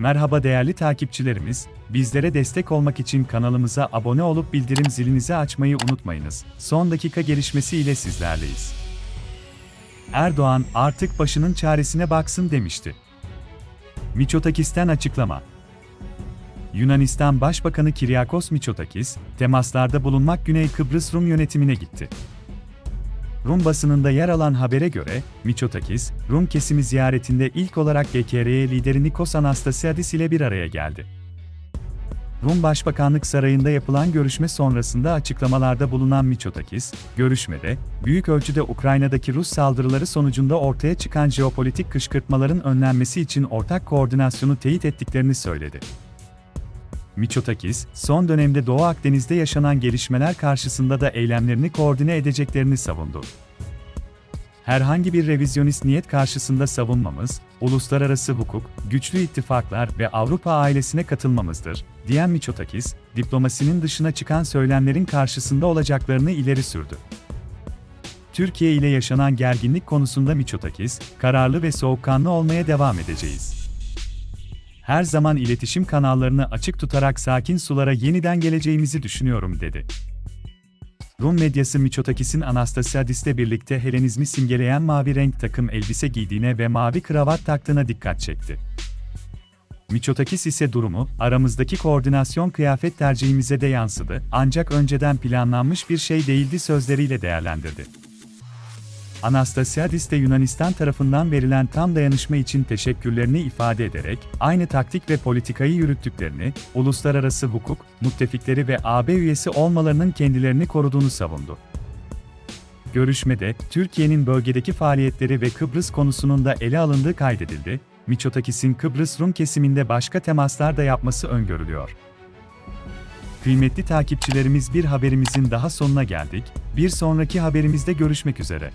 Merhaba değerli takipçilerimiz, bizlere destek olmak için kanalımıza abone olup bildirim zilinizi açmayı unutmayınız. Son dakika gelişmesi ile sizlerleyiz. Erdoğan artık başının çaresine baksın demişti. Miçotakis'ten açıklama. Yunanistan Başbakanı Kiryakos Mitsotakis, temaslarda bulunmak Güney Kıbrıs Rum yönetimine gitti. Rum basınında yer alan habere göre, Mitsotakis, Rum kesimi ziyaretinde ilk olarak GKRY lideri Nikos Anastasiadis ile bir araya geldi. Rum Başbakanlık Sarayı'nda yapılan görüşme sonrasında açıklamalarda bulunan Mitsotakis, görüşmede, büyük ölçüde Ukrayna'daki Rus saldırıları sonucunda ortaya çıkan jeopolitik kışkırtmaların önlenmesi için ortak koordinasyonu teyit ettiklerini söyledi. Mitsotakis, son dönemde Doğu Akdeniz'de yaşanan gelişmeler karşısında da eylemlerini koordine edeceklerini savundu. Herhangi bir revizyonist niyet karşısında savunmamız, uluslararası hukuk, güçlü ittifaklar ve Avrupa ailesine katılmamızdır, diyen Mitsotakis, diplomasinin dışına çıkan söylemlerin karşısında olacaklarını ileri sürdü. Türkiye ile yaşanan gerginlik konusunda Mitsotakis, kararlı ve soğukkanlı olmaya devam edeceğiz her zaman iletişim kanallarını açık tutarak sakin sulara yeniden geleceğimizi düşünüyorum dedi. Rum medyası Mitsotakis'in Anastasiadis'le birlikte Helenizmi simgeleyen mavi renk takım elbise giydiğine ve mavi kravat taktığına dikkat çekti. Mitsotakis ise durumu, aramızdaki koordinasyon kıyafet tercihimize de yansıdı, ancak önceden planlanmış bir şey değildi sözleriyle değerlendirdi. Anastasiadis de Yunanistan tarafından verilen tam dayanışma için teşekkürlerini ifade ederek, aynı taktik ve politikayı yürüttüklerini, uluslararası hukuk, müttefikleri ve AB üyesi olmalarının kendilerini koruduğunu savundu. Görüşmede, Türkiye'nin bölgedeki faaliyetleri ve Kıbrıs konusunun da ele alındığı kaydedildi, Mitsotakis'in Kıbrıs Rum kesiminde başka temaslar da yapması öngörülüyor. Kıymetli takipçilerimiz bir haberimizin daha sonuna geldik, bir sonraki haberimizde görüşmek üzere.